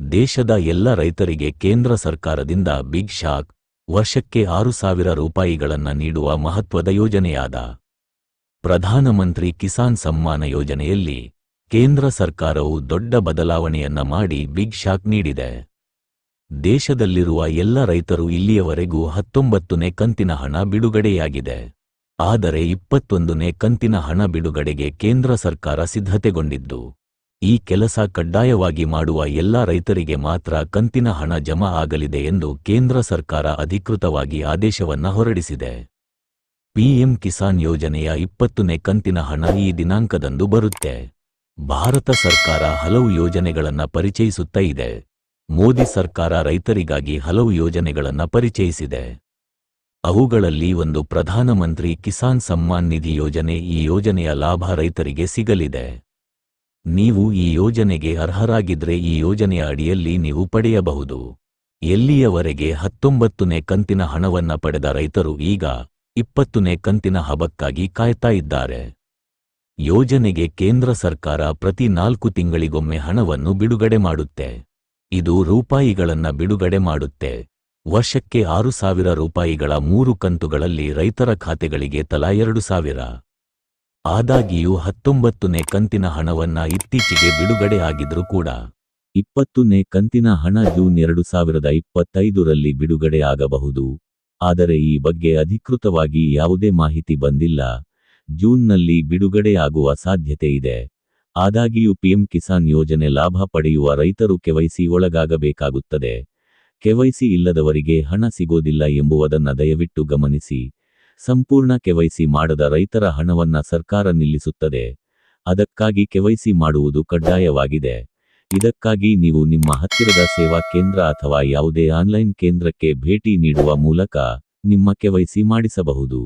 ದೇಶದ ಎಲ್ಲ ರೈತರಿಗೆ ಕೇಂದ್ರ ಸರ್ಕಾರದಿಂದ ಬಿಗ್ ಶಾಕ್, ವರ್ಷಕ್ಕೆ ಆರು ಸಾವಿರ ರೂಪಾಯಿಗಳನ್ನು ನೀಡುವ ಮಹತ್ವದ ಯೋಜನೆಯಾದ ಪ್ರಧಾನಮಂತ್ರಿ ಕಿಸಾನ್ ಸಮ್ಮಾನ ಯೋಜನೆಯಲ್ಲಿ ಕೇಂದ್ರ ಸರ್ಕಾರವು ದೊಡ್ಡ ಬದಲಾವಣೆಯನ್ನ ಮಾಡಿ ಬಿಗ್ ಶಾಕ್ ನೀಡಿದೆ. ದೇಶದಲ್ಲಿರುವ ಎಲ್ಲ ರೈತರು ಇಲ್ಲಿಯವರೆಗೂ ಹತ್ತೊಂಬತ್ತನೇ ಕಂತಿನ ಹಣ ಬಿಡುಗಡೆಯಾಗಿದೆ. ಆದರೆ ಇಪ್ಪತ್ತೊಂದನೇ ಕಂತಿನ ಹಣ ಬಿಡುಗಡೆಗೆ ಕೇಂದ್ರ ಸರ್ಕಾರ ಸಿದ್ಧತೆಗೊಂಡಿದ್ದು. ಈ ಕೆಲಸ ಕಡ್ಡಾಯವಾಗಿ ಮಾಡುವ ಎಲ್ಲಾ ರೈತರಿಗೆ ಮಾತ್ರ ಕಂತಿನ ಹಣ ಜಮಾ ಆಗಲಿದೆ ಎಂದು ಕೇಂದ್ರ ಸರ್ಕಾರ ಅಧಿಕೃತವಾಗಿ ಆದೇಶವನ್ನ ಹೊರಡಿಸಿದೆ. ಪಿಎಂ ಕಿಸಾನ್ ಯೋಜನೆಯ ಇಪ್ಪತ್ತನೇ ಕಂತಿನ ಹಣ ಈ ದಿನಾಂಕದಂದು ಬರುತ್ತೆ. ಭಾರತ ಸರ್ಕಾರ ಹಲವು ಯೋಜನೆಗಳನ್ನ ಪರಿಚಯಿಸುತ್ತಾ ಇದೆ. ಮೋದಿ ಸರ್ಕಾರ ರೈತರಿಗಾಗಿ ಹಲವು ಯೋಜನೆಗಳನ್ನ ಪರಿಚಯಿಸಿದೆ. ಅವುಗಳಲ್ಲಿ ಒಂದು ಪ್ರಧಾನಮಂತ್ರಿ ಕಿಸಾನ್ ಸಮ್ಮಾನ್ ನಿಧಿ ಯೋಜನೆ ಈ ಯೋಜನೆಯ ಲಾಭ ರೈತರಿಗೆ ಸಿಗಲಿದೆ. ನೀವು ಈ ಯೋಜನೆಗೆ ಅರ್ಹರಾಗಿದ್ರೆ ಈ ಯೋಜನೆಯ ಅಡಿಯಲ್ಲಿ ನೀವು ಪಡೆಯಬಹುದು. ಎಲ್ಲಿಯವರೆಗೆ ಹತ್ತೊಂಬತ್ತನೇ ಕಂತಿನ ಹಣವನ್ನ ಪಡೆದ ರೈತರು ಈಗ ಇಪ್ಪತ್ತನೇ ಕಂತಿನ ಹಬಕ್ಕಾಗಿ ಕಾಯ್ತಾ ಇದ್ದಾರೆ. ಯೋಜನೆಗೆ ಕೇಂದ್ರ ಸರ್ಕಾರ ಪ್ರತಿ ನಾಲ್ಕು ತಿಂಗಳಿಗೊಮ್ಮೆ ಹಣವನ್ನು ಬಿಡುಗಡೆ ಮಾಡುತ್ತೆ. ಇದು ರೂಪಾಯಿಗಳನ್ನ ಬಿಡುಗಡೆ ಮಾಡುತ್ತೆ. ವರ್ಷಕ್ಕೆ ಆರು ಸಾವಿರ ರೂಪಾಯಿಗಳ ಮೂರು ಕಂತುಗಳಲ್ಲಿ ರೈತರ ಖಾತೆಗಳಿಗೆ ತಲಾ ಎರಡು ಸಾವಿರ. ಆದಾಗಿಯೂ ಹತ್ತೊಂಬತ್ತನೇ ಕಂತಿನ ಹಣವನ್ನ ಇತ್ತೀಚೆಗೆ ಬಿಡುಗಡೆ ಆಗಿದ್ರೂ ಕೂಡ ಇಪ್ಪತ್ತನೇ ಕಂತಿನ ಹಣ ಜೂನ್ ಎರಡು ಸಾವಿರದ ಇಪ್ಪತ್ತೈದರಲ್ಲಿ ಬಿಡುಗಡೆ ಆಗಬಹುದು. ಆದರೆ ಈ ಬಗ್ಗೆ ಅಧಿಕೃತವಾಗಿ ಯಾವುದೇ ಮಾಹಿತಿ ಬಂದಿಲ್ಲ. ಜೂನ್ನಲ್ಲಿ ಬಿಡುಗಡೆಯಾಗುವ ಸಾಧ್ಯತೆ ಇದೆ. ಆದಾಗಿಯೂ ಪಿಎಂ ಕಿಸಾನ್ ಯೋಜನೆ ಲಾಭ ಪಡೆಯುವ ರೈತರು ಕೆವೈಸಿ ಒಳಗಾಗಬೇಕಾಗುತ್ತದೆ. ಕೆವೈಸಿ ಇಲ್ಲದವರಿಗೆ ಹಣ ಸಿಗೋದಿಲ್ಲ ಎಂಬುವುದನ್ನು ದಯವಿಟ್ಟು ಗಮನಿಸಿ. ಸಂಪೂರ್ಣ ಕೆವೈಸಿ ಮಾಡದ ರೈತರ ಹಣವನ್ನ ಸರ್ಕಾರ ನಿಲ್ಲಿಸುತ್ತದೆ. ಅದಕ್ಕಾಗಿ ಕೆವೈಸಿ ಮಾಡುವುದು ಕಡ್ಡಾಯವಾಗಿದೆ. ಇದಕ್ಕಾಗಿ ನೀವು ನಿಮ್ಮ ಹತ್ತಿರದ ಸೇವಾ ಕೇಂದ್ರ ಅಥವಾ ಯಾವುದೇ ಆನ್ಲೈನ್ ಕೇಂದ್ರಕ್ಕೆ ಭೇಟಿ ನೀಡುವ ಮೂಲಕ ನಿಮ್ಮ ಕೆವೈಸಿ ಮಾಡಿಸಬಹುದು.